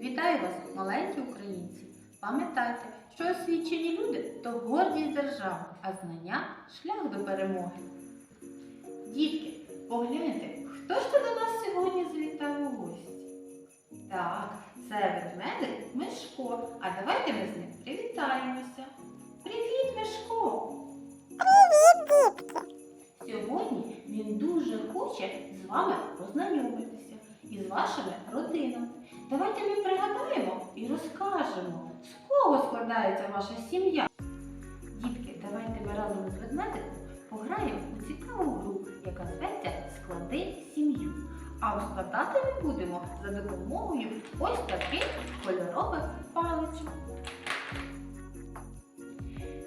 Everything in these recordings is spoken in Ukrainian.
Вітаю вас, маленькі українці! Пам'ятайте, що освічені люди то гордість держави, а знання шлях до перемоги. Дітки, погляньте, хто ж то до нас сьогодні завітав у гості? Так, це ведмедик Мишко. А давайте ми з ним привітаємося. Давайте ми пригадаємо і розкажемо, з кого складається ваша сім'я. Дітки, давайте ми разом з ведмедиком пограємо у цікаву гру, яка зветься Склади сім'ю. А складати ми будемо за допомогою ось таких кольорових паличок.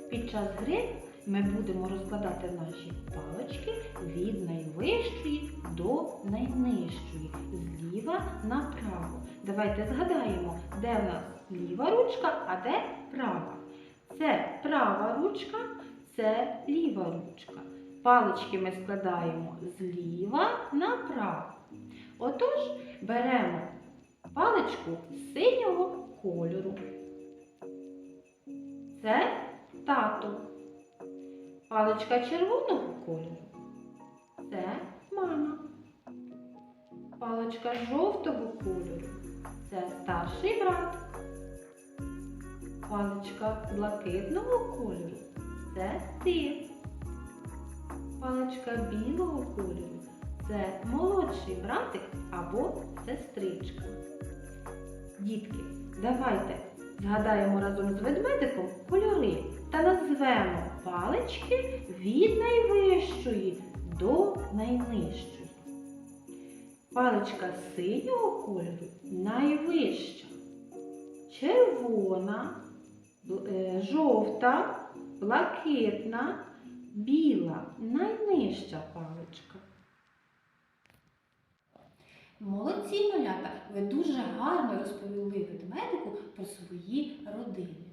Під час гри ми будемо розкладати наші палички від найвищої до найнижчої, зліва направо. Давайте згадаємо, де в нас ліва ручка, а де права. Це права ручка, це ліва ручка. Палички ми складаємо зліва направо. Отож, беремо паличку синього кольору. Це тато. Паличка червоного кольору. Це мама. Паличка жовтого кольору. Це старший брат. Паличка блакитного кольору. Це ти. Паличка білого кольору. Це молодший братик або сестричка. Дітки, давайте згадаємо разом з ведмедиком кольори та назвемо палички від найвищої до найнижчої. Паличка синього кольору найвища, червона, е, жовта, блакитна, біла найнижча паличка. Молодці малята, ви дуже гарно розповіли ведмедику про свої родини.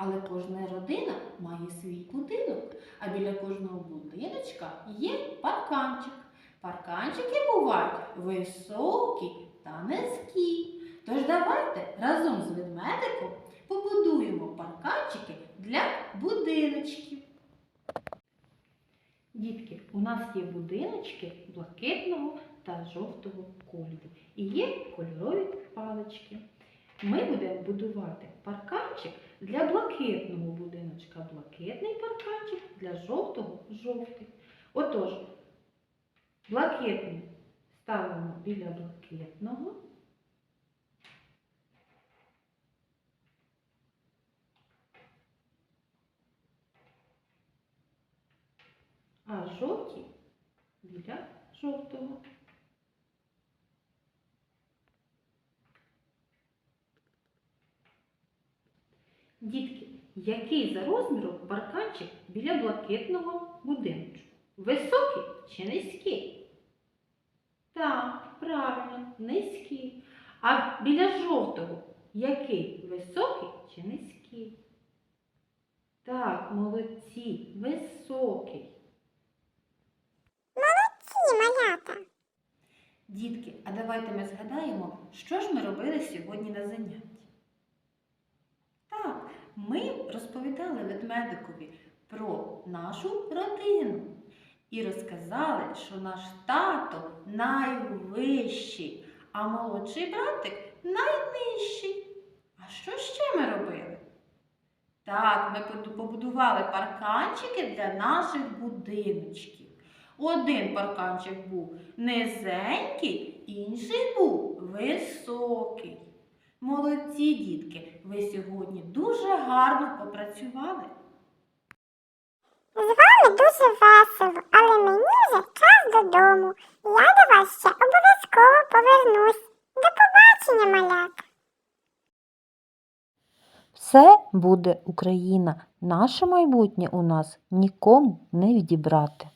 Але кожна родина має свій будинок, а біля кожного будиночка є парканчик. Парканчики бувають високі та низькі. Тож давайте разом з ведмедиком побудуємо парканчики для будиночків. Дітки, у нас є будиночки блакитного та жовтого кольору. І є кольорові палички. Ми будемо будувати парканчик для блакитного будиночка, блакитний парканчик для жовтого жовтий. Отож, блакитний ставимо біля блакитного. А жовті біля жовтого. Дітки, який за розміром парканчик біля блакитного будиночку? Високий чи низький? Так, правильно, низький. А біля жовтого який? Високий чи низький? Так, молодці, високий. Ці малята. Дітки, а давайте ми згадаємо, що ж ми робили сьогодні на занятті. Ми розповідали ведмедикові про нашу родину і розказали, що наш тато найвищий, а молодший братик найнижчий. А що ще ми робили? Так, ми побудували парканчики для наших будиночків. Один парканчик був низенький, інший був високий. Молодці, дітки, ви сьогодні дуже гарно попрацювали. З вами дуже весело, але мені вже час додому. Я до вас ще обов'язково повернусь. До побачення, малята. Все буде Україна. Наше майбутнє у нас нікому не відібрати.